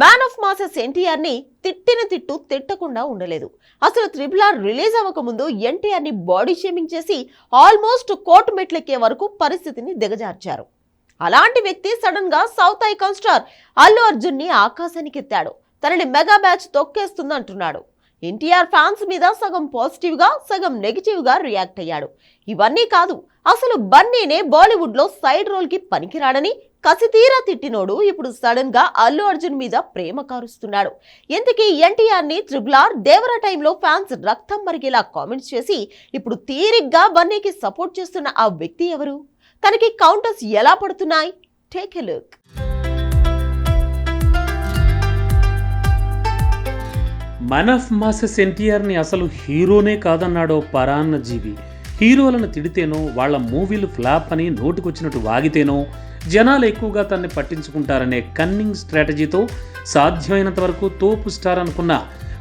Man of masses ఎన్టీఆర్ని తిట్టిన తిట్టు తిట్టకుండా ఉండలేదు. అసలు త్రిబుల్ ఆర్ రిలీజ్ అవ్వకముందు ఎన్టీఆర్ని బాడీ షేమింగ్ చేసి ఆల్మోస్ట్ కోర్టు మెట్లెక్కే వరకు పరిస్థితిని దిగజార్చారు. అలాంటి వ్యక్తి సడన్గా సౌత్ ఐకాన్ స్టార్ అల్లు అర్జున్ని ఆకాశానికి ఎత్తాడు. తనని మెగా బ్యాచ్ తొక్కేస్తుందంటున్నాడు. ఎన్టీఆర్ ఫ్యాన్స్ మీద సగం పాజిటివ్గా సగం నెగిటివ్గా రియాక్ట్ అయ్యాడు. ఇవన్నీ కాదు అసలు బన్నీనే బాలీవుడ్లో సైడ్ రోల్కి పనికిరాడని కసితీరా తిట్టినోడు ఇప్పుడు సడన్గా అల్లు అర్జున్ మీద ప్రేమ కారుస్తున్నాడు. ఇంతకీ ఎన్టీఆర్ని త్రిబుల్ ఆర్ దేవరా టైంలో ఫ్యాన్స్ రక్తం మరిగేలా కామెంట్స్ చేసి ఇప్పుడు తీరిగ్గా బన్నీకి సపోర్ట్ చేస్తున్న ఆ వ్యక్తి ఎవరు? తనకి కౌంటర్స్ ఎలా పడుతున్నాయి? Take a look. Man of masses ఎన్టీఆర్ని అసలు హీరోనే కాదన్నాడో పరాన్న జీవి హీరోలను తిడితేనో వాళ్ళ మూవీలు ఫ్లాప్ అని నోటికొచ్చినట్టు వాగితేనో జనాలు ఎక్కువగా తన్ని పట్టించుకుంటారనే కన్నింగ్ స్ట్రాటజీతో సాధ్యమైనంత వరకు తోపు స్టార్ అనుకున్న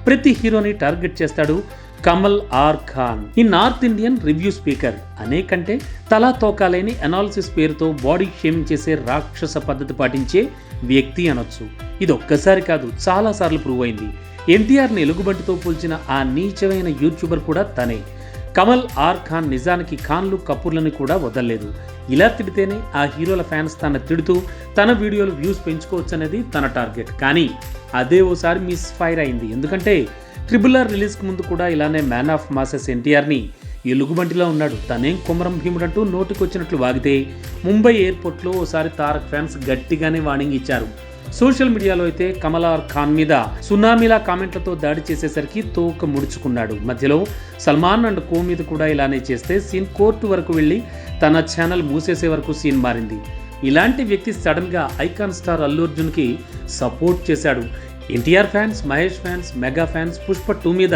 ప్రతి హీరోని టార్గెట్ చేస్తాడు కమల్ ఆర్ ఖాన్. ఈ నార్త్ ఇండియన్ రివ్యూ స్పీకర్ అనేకంటే తలా తోకాలేని అనాలిసిస్ పేరుతో బాడీ షేమింగ్ చేసే రాక్షస పద్ధతి పాటించే వ్యక్తి అనొచ్చు. ఇది ఒక్కసారి కాదు చాలాసార్లు ప్రూవ్ అయింది. ఎన్టీఆర్ని ఎలుగుబంటితో పోల్చిన ఆ నీచమైన యూట్యూబర్ కూడా తనే. కమల్ ఆర్ ఖాన్ నిజానికి ఖాన్లు కపూర్లని కూడా వదలలేదు. ఇలా తిడితేనే ఆ హీరోల ఫ్యాన్స్ తన తిడుతూ తన వీడియోలు వ్యూస్ పెంచుకోవచ్చు అనేది తన టార్గెట్. కానీ అదే ఓసారి మిస్ ఫైర్ అయింది. ఎందుకంటే ట్రిబుల్ ఆర్ రిలీజ్కి ముందు కూడా ఇలానే మ్యాన్ ఆఫ్ మాసెస్ ఎన్టీఆర్ని ఎలుగుబంటిలో ఉన్నాడు. తనేం కుమరం భీముడంటూ నోటికొచ్చినట్లు వాగితే ముంబై ఎయిర్పోర్ట్లో ఓసారి తారక్ ఫ్యాన్స్ గట్టిగానే వార్నింగ్ ఇచ్చారు. సోషల్ మీడియాలో అయితే కమలార్ ఖాన్ మీద సునామీలా కామెంట్లతో దాడి చేసేసరికి తోక ముడుచుకున్నాడు. మధ్యలో సల్మాన్ అండ్ కో మీద కూడా ఇలానే చేస్తే సీన్ కోర్టు వరకు వెళ్ళి తన ఛానల్ మూసేసే వరకు సీన్ మారింది. ఇలాంటి వ్యక్తి సడన్గా ఐకాన్ స్టార్ అల్లు అర్జున్కి సపోర్ట్ చేశాడు. NTR fans Mahesh fans mega fans Pushpa two మీద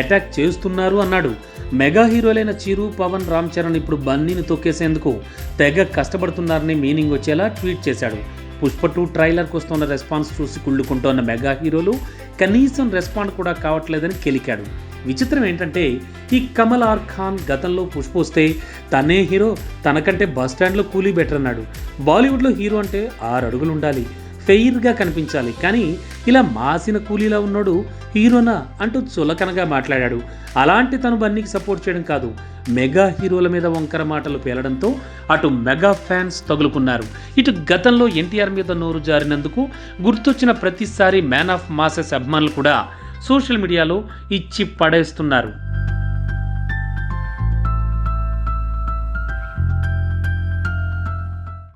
అటాక్ చేస్తున్నారు అన్నాడు. మెగా హీరోలైన చిరు పవన్ రామ్ చరణ్ ఇప్పుడు బన్నీని తొక్కేసేందుకు తెగ కష్టపడుతున్నారని మీనింగ్ వచ్చేలా ట్వీట్ చేశాడు. పుష్ప టూ ట్రైలర్కి వస్తున్న రెస్పాన్స్ చూసి కుళ్ళుకుంటోన్న మెగా హీరోలు కనీసం రెస్పాండ్ కూడా కావట్లేదని కెలికాడు. విచిత్రం ఏంటంటే ఈ కమల్ ఆర్ ఖాన్ గతంలో పుష్ప వస్తే తనే హీరో తనకంటే బస్ స్టాండ్లో కూలీ బెటర్ అన్నాడు బాలీవుడ్లో హీరో అంటే ఆరు అడుగులు ఉండాలి ఫెయిర్గా కనిపించాలి. కానీ ఇలా మాసిన కూలీలా ఉన్నాడు హీరోనా అంటూ చులకనగా మాట్లాడాడు. అలాంటి తను బన్నీకి సపోర్ట్ చేయడం కాదు. మెగా హీరోల మీద వంకర మాటలు పేలడంతో అటు మెగా ఫ్యాన్స్ తగులుకున్నారు. ఇటు గతంలో ఎన్టీఆర్ మీద నోరు జారినందుకు గుర్తొచ్చిన ప్రతిసారి మ్యాన్ ఆఫ్ మాసెస్ అభిమానులు కూడా సోషల్ మీడియాలో ఇచ్చి పడేస్తున్నారు.